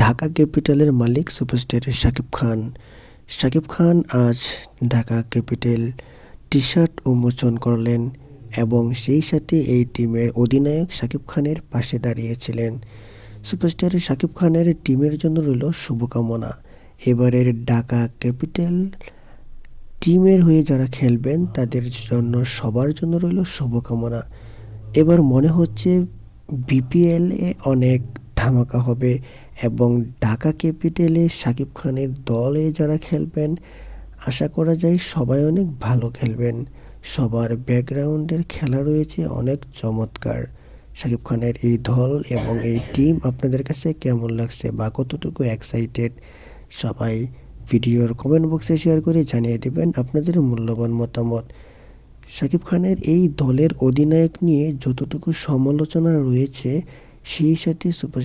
ঢাকা ক্যাপিটালের মালিক সুপারস্টার শাকিব খান। শাকিব খান আজ ঢাকা ক্যাপিটাল টি শার্ট উন্মোচন করলেন এবং সেই সাথে এই টিমের অধিনায়ক শাকিব খানের পাশে দাঁড়িয়েছিলেন। সুপারস্টার শাকিব খানের টিমের জন্য রইল শুভকামনা। এবারের ঢাকা ক্যাপিটাল টিমের হয়ে যারা খেলবেন, তাদের জন্য সবার জন্য রইল শুভকামনা। এবার মনে হচ্ছে বিপিএল অনেক ধামাকা হবে এবং ঢাকা ক্যাপিটালে শাকিব খানের দলে যারা খেলবেন, আশা করা যায় সবাই অনেক ভালো খেলবেন। সবার ব্যাকগ্রাউন্ডের খেলা রয়েছে অনেক চমৎকার। শাকিব খানের এই দল এবং এই টিম আপনাদের কাছে কেমন লাগছে বা কতটুকু এক্সাইটেড সবাই ভিডিওর কমেন্ট বক্সে শেয়ার করে জানিয়ে দেবেন আপনাদের মূল্যবান মতামত। শাকিব খানের এই দলের অধিনায়ক নিয়ে যতটুকু সমালোচনা রয়েছে সেই সাথে সুপার